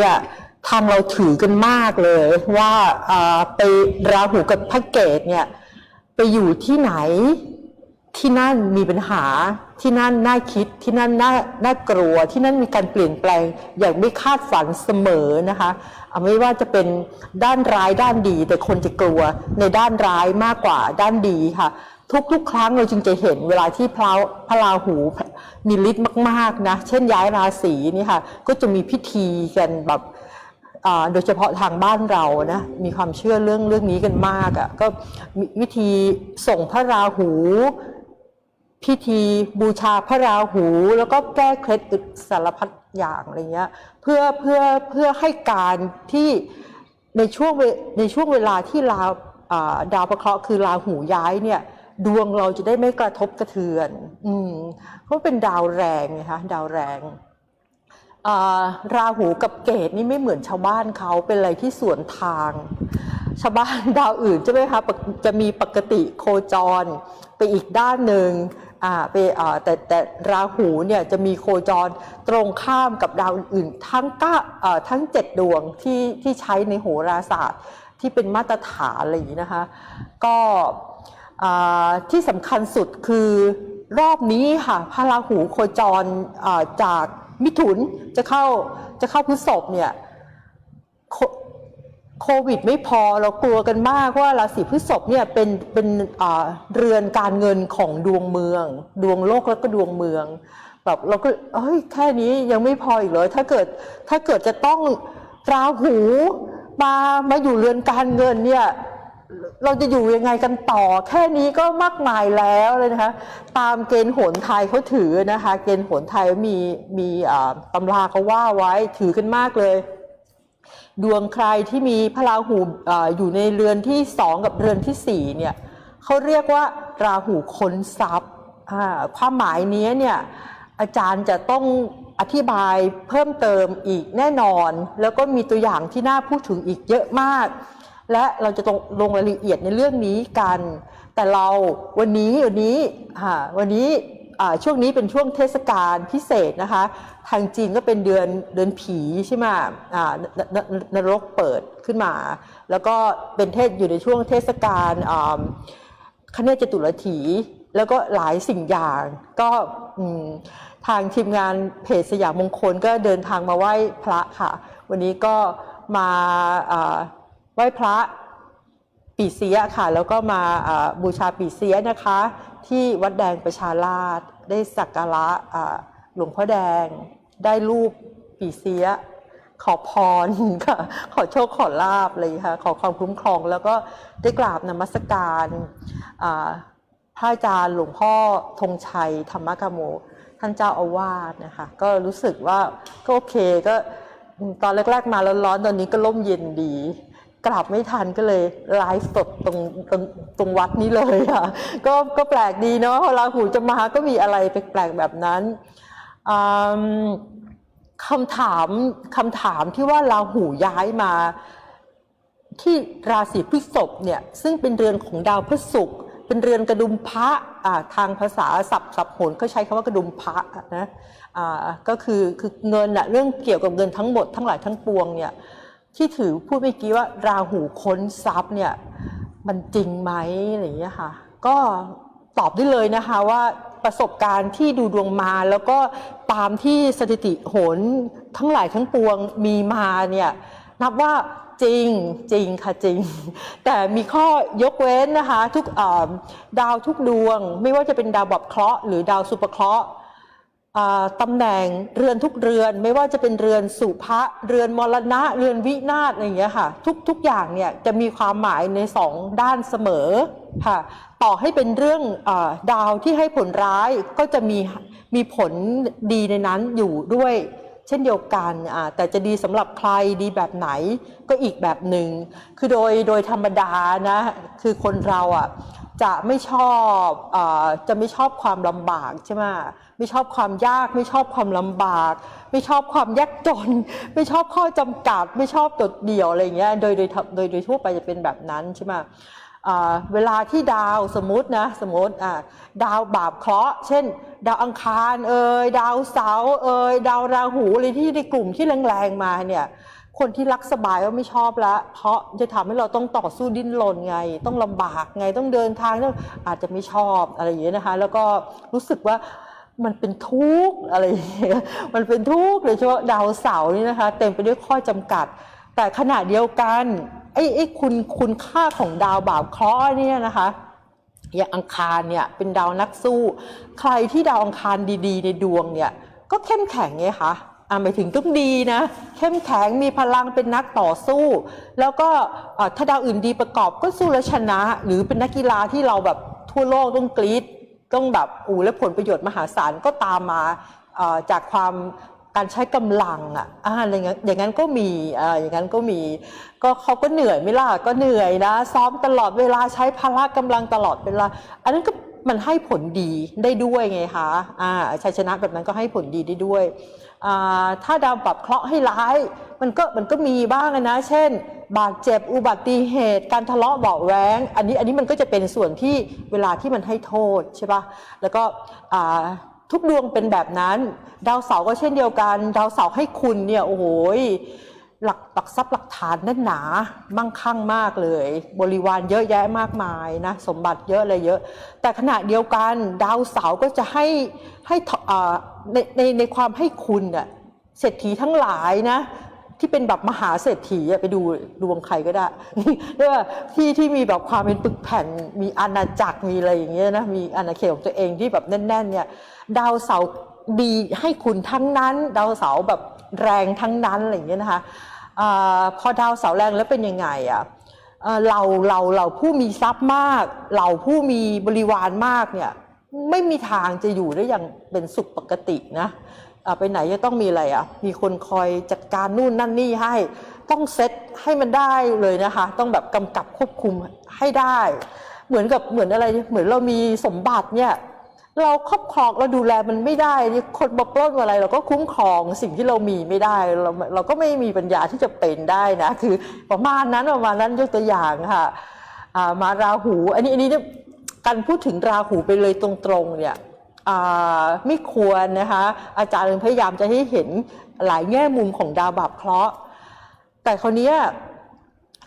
เนี่ยทางเราถือกันมากเลยว่าไปราหูกับพระเกตเนี่ยไปอยู่ที่ไหนที่นั่นมีปัญหาที่นั่นน่าคิดที่นั่นน่าน่ากลัว ที่นั่นมีการเปลี่ยนแปลงอย่างไม่คาดฝันเสมอนะคะอะไม่ว่าจะเป็นด้านร้ายด้านดี แต่คนจะกลัวในด้านร้ายมากกว่าด้านดีค่ะ ทุกๆ ครั้งเราจึงจะเห็นเวลาที่พระพระราหูมีฤทธิ์มากๆนะเช่นย้ายราศีนี่ค่ะก็จะมีพิธีกันแบบโดยเฉพาะทางบ้านเรานะมีความเชื่อเรื่องเรื่องนี้กันมากอะ่ะก็มีวิธีส่งพระราหู พิธีบูชาพระราหู แล้วก็แก้เคล็ดอึดสารพัดอย่างอะไรเงี้ยเพื่อเพื่อเพื่อให้การที่ในช่วงเวในช่วงเวลาที่ลาดาวประเคราะห์คือราหูย้ายเนี่ย ดวงเราจะได้ไม่กระทบกระเทือน อืมเพราะเป็นดาวแรงไงคะดาวแรงาราหูกับเกตนี่ไม่เหมือนชาวบ้านเขาเป็นอะไรที่สวนทาง ชาวบ้านดาวอื่นใช่ไหมคะจะมีปกติโคจรไปอีกด้านหนึ่งไปแต่แต่ราหูเนี่ยจะมีโคจรตรงข้ามกับดาวอื่นทั้งเก้าทั้งเจ็ดดวงที่ที่ใช้ในโหราศาสตร์ที่เป็นมาตรฐานอะไรอย่างนี้นะคะ ก็ ที่สำคัญสุดคือรอบนี้ค่ะพระราหูโคจรจากมิถุนจะเข้าจะเข้าพฤษภเนี่ยโควิดไม่พอเรากลัวกันมากว่าราศีพฤษภเนี่ยเป็นเป็นเรือนการเงินของดวงเมือง ดวงโลกแล้วก็ดวงเมืองแบบเราก็เอ้ยแค่นี้ยังไม่พออีกเลยถ้าเกิดถ้าเกิดจะต้องราหูมามาอยู่เรือนการเงินเนี่ย เราจะอยู่ยังไงกันต่อ แค่นี้ก็มากมายแล้วเลยนะคะ ตามเกณฑ์โหนไทยเขาถือนะคะ เกณฑ์โหนไทยมีมีตำราเขาว่าไว้ถือกันมากเลย ดวงใครที่มีพระราหูออยู่ในเรือนที่สองกับเรือนที่สี่เนี่ยเขาเรียกว่าราหูค้นทรัพย์ความหมายนี้เนี่ยอาจารย์จะต้องอธิบายเพิ่มเติมอีกแน่นอน แล้วก็มีตัวอย่างที่น่าพูดถึงอีกเยอะมาก และเราจะต้องลงรายละเอียดในเรื่องนี้กัน แต่เราวันนี้วันนี้ค่ะวันนี้ช่วงนี้เป็นช่วงเทศกาลพิเศษนะคะ ทางจีนก็เป็นเดือนเดือนผีใช่ไหมนรกเปิดขึ้นมา แล้วก็เป็นเทศอยู่ในช่วงเทศกาลคเนจตุรถี แล้วก็หลายสิ่งอย่างก็ทางทีมงานเพจสยามมงคลก็เดินทางมาไหว้พระค่ะ วันนี้ก็มาา ไหว้พระปีเสียค่ะ แล้วก็มาบูชาปีเสียนะคะ ที่วัดแดงประชาราษฎได้สักการะหลวงพ่อแดง ได้รูปปีเสีย ขอพรค่ะ ขอโชคขอลาบเลยค่ะ ขอความคุ้มครอง แล้วก็ได้กราบนมัสการอ่าพระอาจารย์หลวงพ่อธงชัยธรรมกโมท่านเจ้าอาวาสนะคะ ก็รู้สึกว่าก็โอเคก็ตอนแรก ๆ มาร้อนๆตอนนี้ก็ร่มเย็นดี กลับไม่ทันก็เลยไลฟ์สดตรงตรงตรงวัดนี้เลยค่ะก็ก็แปลกดีเนาะพอราหูจะมาก็มีอะไรแปลกๆแบบนั้นคำถามคำถามที่ว่าราหูย้ายมา ที่ราศีพฤษภเนี่ยซึ่งเป็นเรือนของดาวพฤษภเป็นเรือนกระดุมพระทางภาษาศัพท์ศัพท์โหนเขาใช้คำว่ากระดุมพระนะก็คือคือเงินอะเรื่องเกี่ยวกับเงินทั้งหมดทั้งหลายทั้งปวงเนี่ย ที่ถือพูดเมื่อกี้ว่าราหูค้นทรัพย์เนี่ยมันจริงไหมอะไรอย่างเงี้ยค่ะก็ตอบได้เลยนะคะว่าประสบการณ์ที่ดูดวงมาแล้วก็ตามที่สถิติโหนทั้งหลายทั้งปวงมีมาเนี่ยนับว่าจริงจริงค่ะจริง แต่มีข้อยกเว้นนะคะทุกดาวทุกดวง ไม่ว่าจะเป็นดาวแบบเคราะห์หรือดาวสุภเคราะห์ ตำแหน่งเรือนทุกเรือนไม่ว่าจะเป็นเรือนสุภะเรือนมรณะเรือนวินาศอะไรอย่างเงี้ยค่ะทุกทุกอย่างเนี่ยจะมีความหมายในสองด้านเสมอค่ะต่อให้เป็นเรื่องอดาวที่ให้ผลร้ายก็จะมีมีผลดีในนั้นอยู่ด้วย เช่นเดียวกันอ่าแต่จะดีสำหรับใครดีแบบไหนก็อีกแบบหนึ่งคือโดยโดยธรรมดานะคือคนเราอะ จะไม่ชอบอาจะไม่ชอบความลำบากใช่ไหมไม่ชอบความยาก ไม่ชอบความลำบาก ไม่ชอบความยากจน ไม่ชอบข้อจำกัด ไม่ชอบโดดเดี่ยวอะไรเงี้ยโดยโดยโดยโดยทั่วไปจะเป็นแบบนั้นใช่ไหมอ่าเวลาที่ดาวสมมตินะสมมติอ่าดาวบาปเคราะห์เช่น ดาวอังคารเอ่ยดาวเสาร์เอ่ยดาวราหูอะไรที่ในกลุ่มที่แรงๆมาเนี่ย คนที่รักสบายก็ไม่ชอบละเพราะจะทำให้เราต้องต่อสู้ดิ้นรนไง ต้องลำบากไงต้องเดินทางต้องอาจจะไม่ชอบอะไรอย่างเงี้ยนะคะ แล้วก็รู้สึกว่ามันเป็นทุกข์อะไรอย่างเงี้ยมันเป็นทุกข์โดยเฉพาะดาวเสาร์นี่นะคะ เต็มไปด้วยข้อจำกัด แต่ขณะเดียวกันไอ้ไอ้คุณคุณค่าของดาวบาปเคราะห์เนี่ยนะคะอย่างอังคารเนี่ยเป็นดาวนักสู้ ใครที่ดาวอังคารดีๆ ในดวงเนี่ยก็เข้มแข็งไงคะ อ่าหมายถึงต้องดีนะ เข้มแข็งมีพลังเป็นนักต่อสู้ แล้วก็ถ้าดาวอื่นดีประกอบก็สู้และชนะ หรือเป็นนักกีฬาที่เราแบบทั่วโลกต้องกรีดต้องแบบอูและผลประโยชน์มหาศาลก็ตามมาจากความการใช้กำลังอะอะไรเงี้ยอย่างนั้นก็มีอ่าอย่างนั้นก็มี ก็เขาก็เหนื่อยไม่ล่ะก็เหนื่อยนะ ซ้อมตลอดเวลาใช้พละกำลังตลอดเวลา อันนั้นก็มันให้ผลดีได้ด้วยไงคะอ่าชัยชนะแบบนั้นก็ให้ผลดีได้ด้วย ถ้าดาวปรับเคราะห์ให้ร้าย มันก็มันก็มีบ้างนะ เช่น บาดเจ็บอุบัติเหตุ การทะเลาะเบาแวงอันนี้อันนี้มันก็จะเป็นส่วนที่เวลาที่มันให้โทษใช่ปะแล้วก็ทุกดวงเป็นแบบนั้น ดาวเสาร์ก็เช่นเดียวกัน ดาวเสาร์ให้คุณเนี่ยโอ้โห หลักหลักทรัพย์หลักฐานแน่นหนา มั่งคั่งมากเลย บริวารเยอะแยะมากมายนะสมบัติเยอะอะไรเยอะ แต่ขณะเดียวกันดาวเสาร์ก็จะให้ให้ในในในความให้คุณน่ะเศรษฐีทั้งหลายนะที่เป็นแบบมหาเศรษฐีไปดูดวงใครก็ได้เรียกว่าที่ที่มีแบบความเป็นปึกแผ่น มีอาณาจักรมีอะไรอย่างเงี้ยนะมีอาณาเขตของตัวเองที่แบบแน่น ๆ เนี่ย ดาวเสาร์ดีให้คุณทั้งนั้น ดาวเสาร์แบบ แรงทั้งนั้นอะไรอย่างเงี้ยนะคะอพอดาวเสาร์แรงแล้วเป็นยังไงอะเราเราเราผู้มีทรัพย์มาก เราผู้มีบริวารมากเนี่ยไม่มีทางจะอยู่ได้อย่างเป็นสุขปกตินะไปไหนจะต้องมีอะไรอะมีคนคอยจัดการนู่นนั่นนี่ให้ต้องเซตให้มันได้เลยนะคะ ต้องแบบกำกับควบคุมให้ได้ เหมือนกับเหมือนอะไรเหมือนเรามีสมบัติเนี่ย เราครอบครองเราดูแลมันไม่ได้นี่คนมาปล้นอะไร เราก็คุ้มครองสิ่งที่เรามีไม่ได้เราเราก็ไม่มีปัญญาที่จะเป็นได้นะคือประมาณนั้นประมาณนั้นยกตัวอย่างค่ะามาราหู อันนี้อันนี้การพูดถึงราหูไปเลยตรงๆเนี่ยไม่ควรนะคะอาจารย์พยายามจะให้เห็นหลายแง่มุมของดาวบาปเคราะห์แต่คราวนี้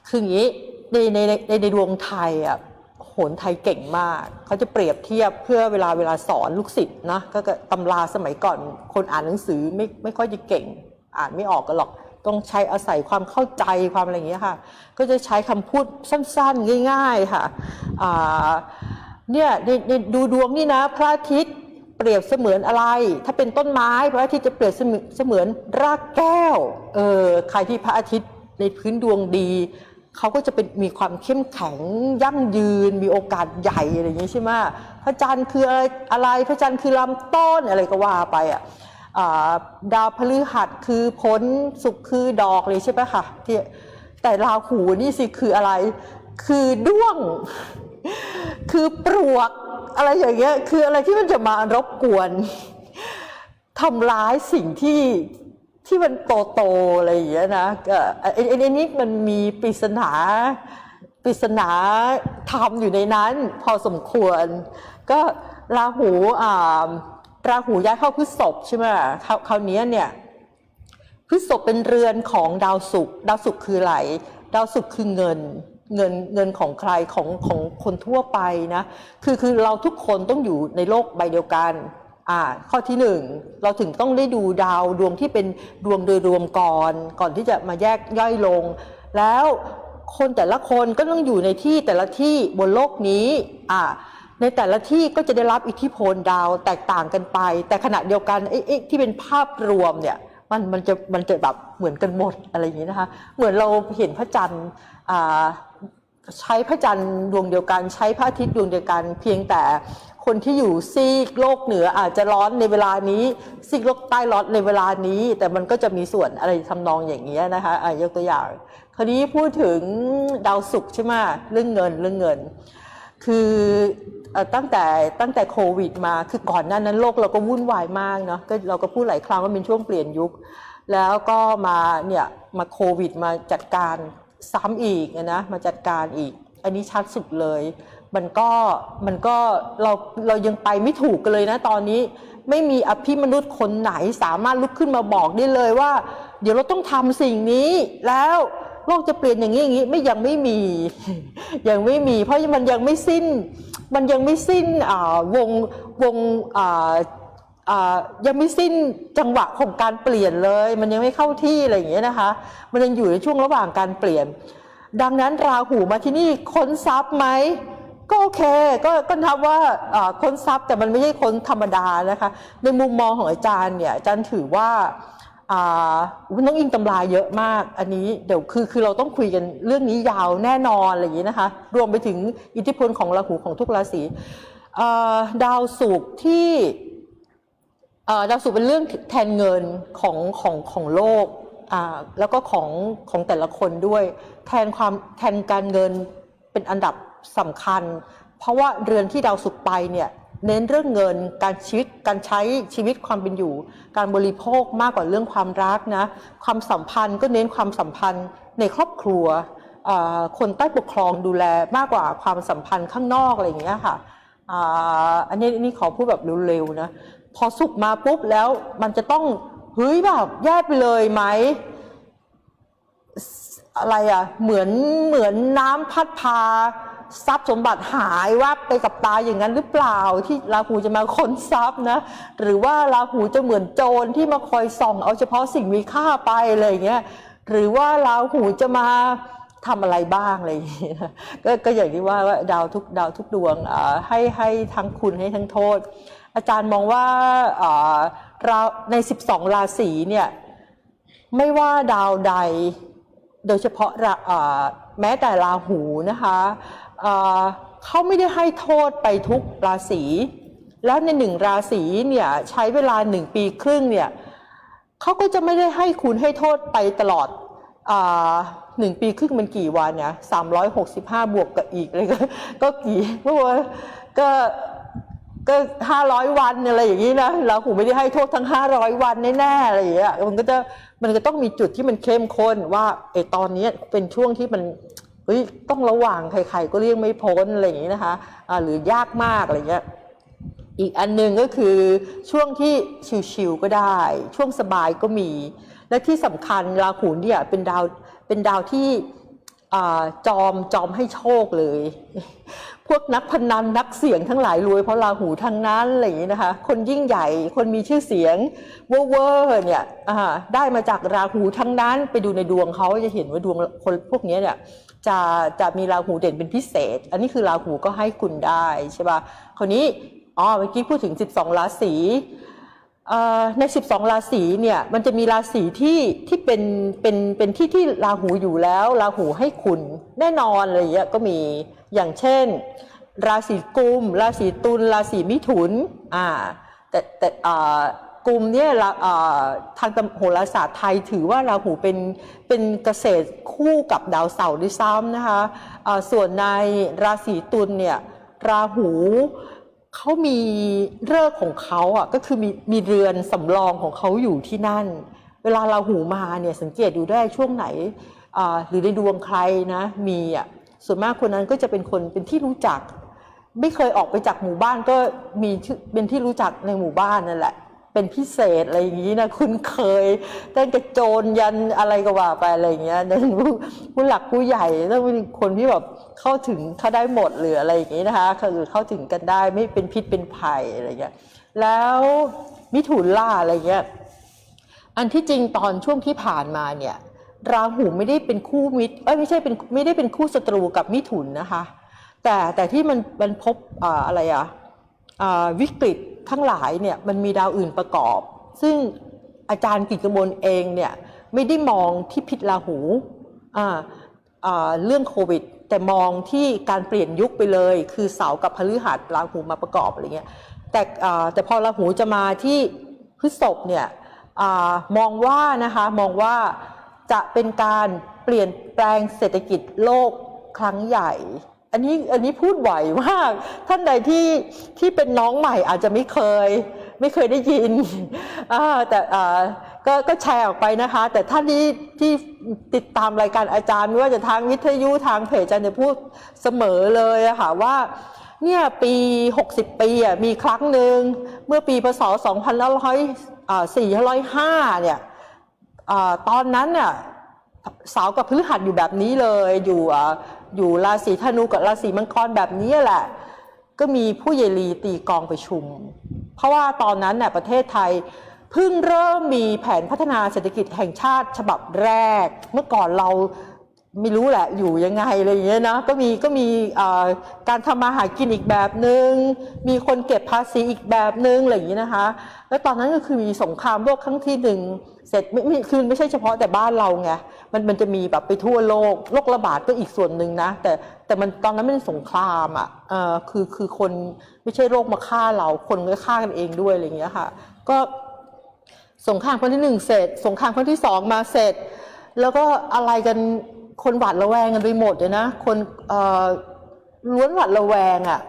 คืออย่างนี้ในในในในในดวงไทยอะ โหนไทยเก่งมาก เขาจะเปรียบเทียบเพื่อเวลาเวลาสอนลูกศิษย์นะก็ตำราสมัยก่อนคนอ่านหนังสือไม่ไม่ค่อยจะเก่ง อ่านไม่ออกกันหรอก ต้องใช้อาศัยความเข้าใจความอะไรอย่างเงี้ยค่ะ ก็จะใช้คำพูดสั้นๆ ง่าย ๆ ค่ะเนี่ยในในดูดวงนี่นะ พระอาทิตย์เปรียบเสมือนอะไร ถ้าเป็นต้นไม้พระอาทิตย์จะเปรียบเสมือนเสมือนรากแก้ว เออใครที่พระอาทิตย์ในพื้นดวงดี เขาก็จะเป็นมีความเข้มแข็งยั่งยืน มีโอกาสใหญ่อะไรอย่างนี้ใช่ไหมพระจันทร์คืออะไรอะไรพระจันทร์คือลำต้นอะไรก็ว่าไปอะดาวพฤหัสคือผลสุขคือดอกเลยใช่ไหมคะที่แต่ราหูนี่สิคืออะไร คือด้วง คือปลวกอะไรอย่างเงี้ยคืออะไรที่มันจะมารบกวนทำร้ายสิ่งที่ ที่มันโตโตๆอะไรอย่างเงี้ยนะก็ไอ้ไอ้ไอ้นี่มันมีปริศนาปริศนาธรรมอยู่ในนั้น พอสมควร ก็ราหูอ่าราหูย้ายเข้าพฤษภใช่ไหมคราวาวนี้เนี่ยพฤษภเป็นเรือนของดาวศุกร์ดาวศุกร์คืออะไรดาวศุกร์คือเงินเงินเงินของใครของของคนทั่วไปนะคือคือเราทุกคนต้องอยู่ในโลกใบเดียวกัน ข้อที่หนึ่งเราถึงต้องได้ดูดาวดวงที่เป็นดวงโดยรวมก่อน ก่อนที่จะมาแยกย่อยลง แล้วคนแต่ละคนก็ต้องอยู่ในที่แต่ละที่บนโลกนี้อ่าในแต่ละที่ก็จะได้รับอิทธิพลดาวแตกต่างกันไป แต่ขณะเดียวกันไอ้ที่เป็นภาพรวมเนี่ยมันมันจะมันจะแบบเหมือนกันหมดอะไรอย่างนี้นะคะเหมือนเราเห็นพระจันทร์อ่าใช้พระจันทร์ดวงเดียวกัน ใช้พระอาทิตย์ดวงเดียวกัน เพียงแต่ คนที่อยู่ซีกโลกเหนืออาจจะร้อนในเวลานี้ซีกโลกใต้ร้อนในเวลานี้ แต่มันก็จะมีส่วนอะไรทำนองอย่างนี้ยนะคะอะยกตัวอย่างคราวนี้พูดถึงดาวศุกร์ใช่ไหมเรื่องเงินเรื่องเงิน คือเอ่อตั้งแต่ตั้งแต่โควิดมาคือก่อนหน้านั้นโลกเราก็วุ่นวายมากเนาะก็เราก็พูดหลายครั้งว่าเป็นช่วงเปลี่ยนยุค แล้วก็มาเนี่ยมาโควิดมาจัดการซ้ำอีกนะมาจัดการอีก อันนี้ชัดสุดเลย มันก็มันก็เราเรายังไปไม่ถูกกันเลยนะตอนนี้ ไม่มีอภิมนุษย์คนไหนสามารถลุกขึ้นมาบอกได้เลยว่า เดี๋ยวเราต้องทำสิ่งนี้แล้วโลกจะเปลี่ยนอย่างนี้อย่างนี้ไม่ยังไม่มียังไม่มี เพราะมันยังไม่สิ้น มันยังไม่สิ้นวงวงยังไม่สิ้นจังหวะของการเปลี่ยนเลย มันยังไม่เข้าที่อะไรอย่างเงี้ยนะคะ มันยังอยู่ในช่วงระหว่างการเปลี่ยน ดังนั้นราหูมาที่นี่ค้นทรัพย์ไหม ก็โอเคก็ก็นับว่าค้นทรัพย์แต่มันไม่ใช่ค้นธรรมดานะคะ ในมุมมองของอาจารย์เนี่ยอาจารย์ถือว่าต้องอิงตำราเยอะมาก อันนี้เดี๋ยวคือคือเราต้องคุยกันเรื่องนี้ยาวแน่นอนอะไรอย่างนี้นะคะ รวมไปถึงอิทธิพลของราหูของทุกราศีดาวศุกร์ที่ดาวศุกร์เป็นเรื่องแทนเงินของของของโลกแล้วก็ของของแต่ละคนด้วย แทนความแทนการเงินเป็นอันดับ สำคัญ เพราะว่าเรือนที่ดาวศุกไปเนี่ยเน้นเรื่องเงินการชีวิตการใช้ชีวิตความเป็นอยู่ การบริโภคมากกว่าเรื่องความรักนะความสัมพันธ์ก็เน้นความสัมพันธ์ในครอบครัวคนใต้ปกครองดูแลมากกว่าความสัมพันธ์ข้างนอกอะไรอย่างเงี้ยค่ะอันนี้นี่ขอพูดแบบเร็วๆนะพอสุกมาปุ๊บแล้วมันจะต้องเฮ้ยแบบแยกไปเลยไหมอะไรอะเหมือนเหมือนน้ำพัดพา ทรัพย์สมบัติหายวับไปกับตาอย่างนั้นหรือเปล่าที่ราหูจะมาค้นทรัพย์นะ หรือว่าราหูจะเหมือนโจรที่มาคอยส่อง เอาเฉพาะสิ่งมีค่าไปอะไรอย่างเงี้ยหรือว่าราหูจะมาทำอะไรบ้างอะไรอย่างเงี้ยก็ก็อย่างที่ว่าว่าดาวทุกดาวทุกดวงให้ให้ทั้งคุณให้ทั้งโทษ อาจารย์มองว่าเราใน 12 ราศีเนี่ยไม่ว่าดาวใด โดยเฉพาะแม้แต่ราหูนะคะ เขาไม่ได้ให้โทษไปทุกราศี แล้วในหนึ่งราศีเนี่ยใช้เวลาหนึ่งปีครึ่งเนี่ยเขาก็จะไม่ได้ให้คุณให้โทษไปตลอดหนึ่งปีครึ่งมันกี่วันเนี่ยสามร้อยหกสิบห้าบวกกับอีกเลยก็ก็กี่เมื่อวันก็ก็ห้าร้อยวันอะไรอย่างนี้นะเราหูไม่ได้ให้โทษทั้งห้าร้อยวันแน่ๆอะไรอย่างเงี้ยมันก็จะมันก็ต้องมีจุดที่มันเข้มข้นว่าไอ้ตอนนี้เป็นช่วงที่มัน เฮ้ยต้องระวังใครๆก็เลี่ยงไม่พ้นอะไรอย่างนี้นะคะอ่าหรือยากมากอะไรเงี้ยอีกอันหนึ่งก็คือช่วงที่ชิวๆก็ได้ ช่วงสบายก็มี และที่สำคัญราหูเนี่ยเป็นดาวเป็นดาวที่จอมจอมให้โชคเลย พวกนักพนันนักเสี่ยงทั้งหลายรวยเพราะราหูทั้งนั้นอะไรอย่างนี้นะคะ คนยิ่งใหญ่คนมีชื่อเสียงเวอร์เวอร์เนี่ยได้มาจากราหูทั้งนั้นไปดูในดวงเขาจะเห็นว่าดวงคนพวกนี้เนี่ย จะจะมีราหูเด่นเป็นพิเศษ อันนี้คือราหูก็ให้คุณได้ใช่ป่ะคราวนี้อ๋อเมื่อกี้พูดถึง 12 ราศีใน 12 ราศีเนี่ยมันจะมีราศีที่ที่เป็นเป็นเป็นที่ที่ราหูอยู่แล้วราหูให้คุณแน่นอนอะไรอย่างเงี้ยก็มีอย่างเช่น ราศีกุม ราศีตุลราศีมิถุนอ่าแต่แต่ อ่ากุมเนี่ยทางโหราศาสตร์ไทยถือว่าราหูเป็นเป็นเกษตรคู่กับดาวเสาร์ด้วยซ้ำนะคะอ่าส่วนในราศีตุลเนี่ยราหูเขามีเลิกษ์ของเขาอะก็คือมีมีเรือนสำรองของเขาอยู่ที่นั่น เวลาราหูมาเนี่ยสังเกตดูได้ช่วงไหนหรือในดวงใครนะมีอะส่วนมากคนนั้นก็จะเป็นคนเป็นที่รู้จัก ไม่เคยออกไปจากหมู่บ้านก็มีเป็นที่รู้จักในหมู่บ้านนั่นแหละ เป็นพิเศษอะไรอย่างนี้นะคุณเคยตั้งแต่โจรยันอะไรก็ว่าไปอะไรอย่างเงี้ยนั่นผู้ผู้หลักผู้ใหญ่ต้องเป็นคนที่แบบเข้าถึงเข้าได้หมดหรืออะไรอย่างนี้นะคะคือเข้าถึงกันได้ไม่เป็นพิษเป็นภัยอะไรเงี้ยแล้วมิถุนล่าอะไรเงี้ยอันที่จริงตอนช่วงที่ผ่านมาเนี่ยราหูไม่ได้เป็นคู่มิตรเอ้ยไม่ใช่เป็นไม่ได้เป็นคู่ศัตรูกับมิถุนนะคะ แต่แต่ที่มันมันพบอ่าอะไรอะอ่าวิกฤต ทั้งหลายเนี่ยมันมีดาวอื่นประกอบ ซึ่งอาจารย์กิจกมลเองเนี่ยไม่ได้มองที่พิษราหูอ่าอ่าเรื่องโควิด แต่มองที่การเปลี่ยนยุคไปเลย คือเสากับพฤหัสราหูมาประกอบอะไรเงี้ยแต่แต่พอราหูจะมาที่พฤษภเนี่ยอมองว่านะคะมองว่าจะเป็นการเปลี่ยนแปลงเศรษฐกิจโลกครั้งใหญ่ อันนี้อันนี้พูดไหวมาก ท่านใดที่ที่เป็นน้องใหม่อาจจะไม่เคย ไม่เคยได้ยินแต่ก็ก็แชร์ออกไปนะคะ แต่ท่านที่ที่ติดตามรายการอาจารย์ไม่ว่าจะทางวิทยุทางเพจอาจารย์จะพูดเสมอเลยะค่ะว่าเนี่ยปี 60 ปีอะมีครั้งหนึ่งเมื่อปีพศ2504-5เนี่ยอาตอนนั้นเนี่ยเสาร์กับพฤหัสอยู่แบบนี้เลยอยู่ อยู่ราศีธนูกับราศีมังกรแบบนี้แหละ ก็มีผู้ใหญ่ลีตีกองประชุม เพราะว่าตอนนั้นเนี่ยประเทศไทยเพิ่งเริ่มมีแผนพัฒนาเศรษฐกิจแห่งชาติฉบับแรก เมื่อก่อนเรา ไม่รู้แหละอยู่ยังไงอะไรอย่างเงี้ยนะก็มีก็มีการทำมาหากินอีกแบบหนึง่งมีคนเก็บภาษีอีกแบบหนึง่งอะไรอย่างนี้ยนะคะ แล้วตอนนั้นก็คือมีสงครามโลกครั้งที่หนึ่งเสร็จไม่ไม่คือไม่ใช่เฉพาะแต่บ้านเราไงมันมันจะมีแบบไปทั่วโลกโรคระบาดก็อีกส่วนหนึ่งนะ แต่แต่มันตอนนั้นไม่ได้สงครามอะเออคือคือคนไม่ใช่โรคมาฆ่าเราคนก็ฆ่ากันเองด้วยอะไรอย่างเงี้ยค่ะ ก็สงครามครั้งที่หนึ่งเสร็จ สงครามครั้งที่สองมาเสร็จ แล้วก็อะไรกัน คนหวาดระแวงกันไปหมดเลยนะ คนล้วนหวาดระแวงอะ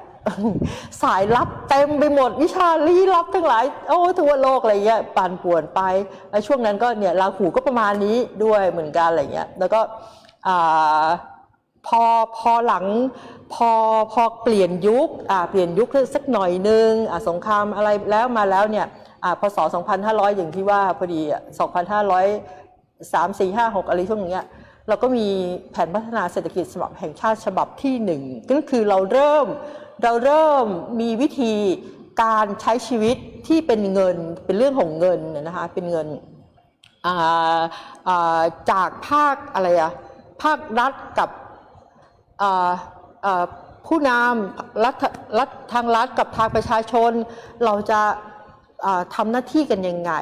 สายลับเต็มไปหมดวิชาลี้ลับทั้งหลาย โอ้ทั่วโลกอะไรเงี้ยปั่นป่วนไปแล้วช่วงนั้นก็เนี่ยราหูก็ประมาณนี้ด้วยเหมือนกันอะไรเงี้ยแล้วก็พอพอหลังพอพอเปลี่ยนยุคอ่าเปลี่ยนยุคสักหน่อยนึงอ่าสงครามอะไรแล้วมาแล้วเนี่ยอ่าพศ 2500 อย่างที่ว่าพอดีอะ2,500 3 4 5 6 อะไรช่วงเนี้ย เราก็มีแผนพัฒนาเศรษฐกิจฉบับแห่งชาติฉบับที่หนึ่งก็คือเราเริ่มเราเริ่มมีวิธีการใช้ชีวิตที่เป็นเงินเป็นเรื่องของเงินนะคะเป็นเงินจากภาคอะไรอะภาครัฐกับผู้นำรัฐรัฐทางรัฐกับทางประชาชน เราจะทำหน้าที่กันยังไง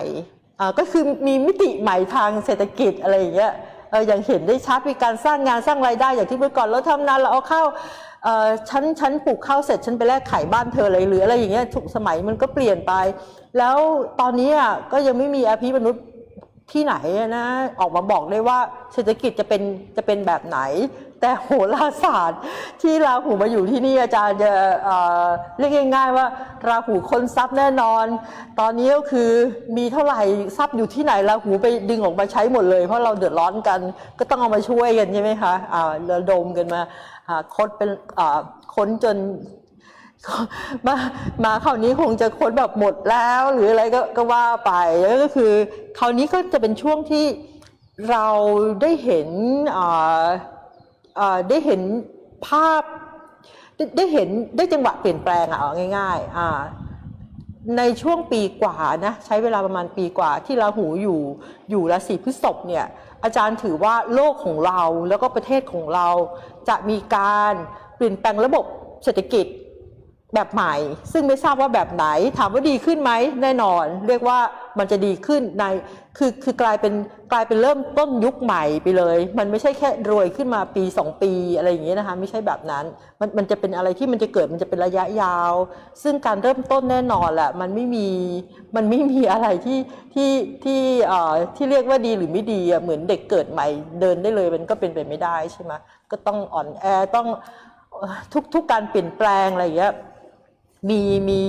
ก็คือมีมิติใหม่ทางเศรษฐกิจอะไรอย่างเงี้ย เอออย่างเห็นได้ชัดมีการสร้างงานสร้างรายได้อย่างที่เมื่อก่อนเราทำนาเราเอาข้าวเออฉันฉันปลูกข้าวเสร็จฉันไปแลกไข่บ้านเธอเลยหรืออะไรอย่างเงี้ยถูกสมัยมันก็เปลี่ยนไป แล้วตอนนี้อะก็ยังไม่มีอภิมนุษย์ ที่ไหนนะออกมาบอกได้ว่าเศรษฐกิจจะเป็นจะเป็นแบบไหน แต่โหราศาสตร์ ที่ราหูมาอยู่ที่นี่อาจารย์จะเอ่อเรียกง่ายๆว่า ราหูคนทรัพย์แน่นอน ตอนนี้ก็คือมีเท่าไหร่ทรัพย์อยู่ที่ไหนราหูไปดึงออกมาใช้หมดเลย เพราะเราเดือดร้อนกัน ก็ต้องเอามาช่วยกันใช่ไหมคะอ่าระดมกันมาค้นเป็นอ่าค้นจน มามาคราวนี้คงจะค้นแบบหมดแล้วหรืออะไรก็ก็ว่าไปแล้วก็คือคราวนี้ก็จะเป็นช่วงที่เราได้เห็นได้เห็นภาพได้เห็นได้จังหวะเปลี่ยนแปลงอะง่ายๆอ่าในช่วงปีกว่านะใช้เวลาประมาณปีกว่าที่ราหูอยู่อยู่ราศีพฤษภเนี่ยอาจารย์ถือว่าโลกของเราแล้วก็ประเทศของเราจะมีการเปลี่ยนแปลงระบบเศรษฐกิจ แบบใหม่ ซึ่งไม่ทราบว่าแบบไหน ถามว่าดีขึ้นไหมแน่นอน เรียกว่ามันจะดีขึ้นในคือคือกลายเป็นกลายเป็นเริ่มต้นยุคใหม่ไปเลย มันไม่ใช่แค่รวยขึ้นมาปี 2 ปีอะไรอย่างเงี้ยนะคะไม่ใช่แบบนั้นมันมันจะเป็นอะไรที่มันจะเกิดมันจะเป็นระยะยาว ซึ่งการเริ่มต้นแน่นอนแหละมันไม่มีมันไม่มีอะไรที่ที่ที่เอ่อที่เรียกว่าดีหรือไม่ดีอะเหมือนเด็กเกิดใหม่เดินได้เลยมันก็เป็นไปไม่ได้ใช่ไหมก็ต้องอ่อนแอต้องทุกทุกการเปลี่ยนแปลงอะไรอย่างเงี้ย มีมี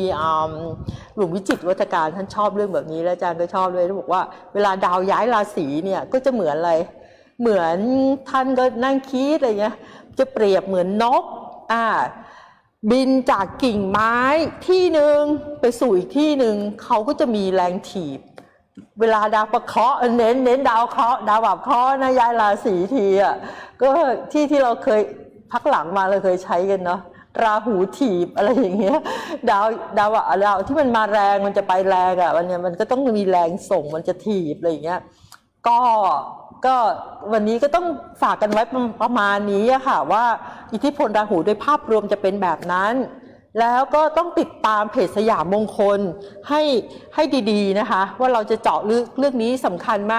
หลวงวิจิตวัฒการท่านชอบเรื่องแบบนี้แล้วอาจารย์ก็ชอบเลยท่านบอกว่าเวลาดาวย้ายราศีเนี่ยก็จะเหมือนอะไร เหมือนท่านก็นั่งคิดอะไรเงี้ยจะเปรียบเหมือนนกอ่าบินจากกิ่งไม้ที่หนึ่งไปสู่อีกที่หนึ่งเขาก็จะมีแรงถีบ เวลาดาวประเคราะห์เน้นเน้นดาวเคราะห์ดาวแบบเคราะห์นะย้ายราศีทีอะก็ที่ที่เราเคยพักหลังมาเราเคยใช้กันเนาะ ราหูถีบอะไรอย่างเงี้ยดาวดาวอะดาวที่มันมาแรงมันจะไปแรงอะวันเนี้ยมันก็ต้องมีแรงส่งมันจะถีบอะไรอย่างเงี้ยก็ก็วันนี้ก็ต้องฝากกันไว้ประประมาณนี้อะค่ะว่าอิทธิพลราหูโดยภาพรวมจะเป็นแบบนั้น แล้วก็ต้องติดตามเพจสยามมงคลให้ให้ดีๆนะคะ ว่าเราจะเจาะลึกเรื่องนี้สำคัญมาก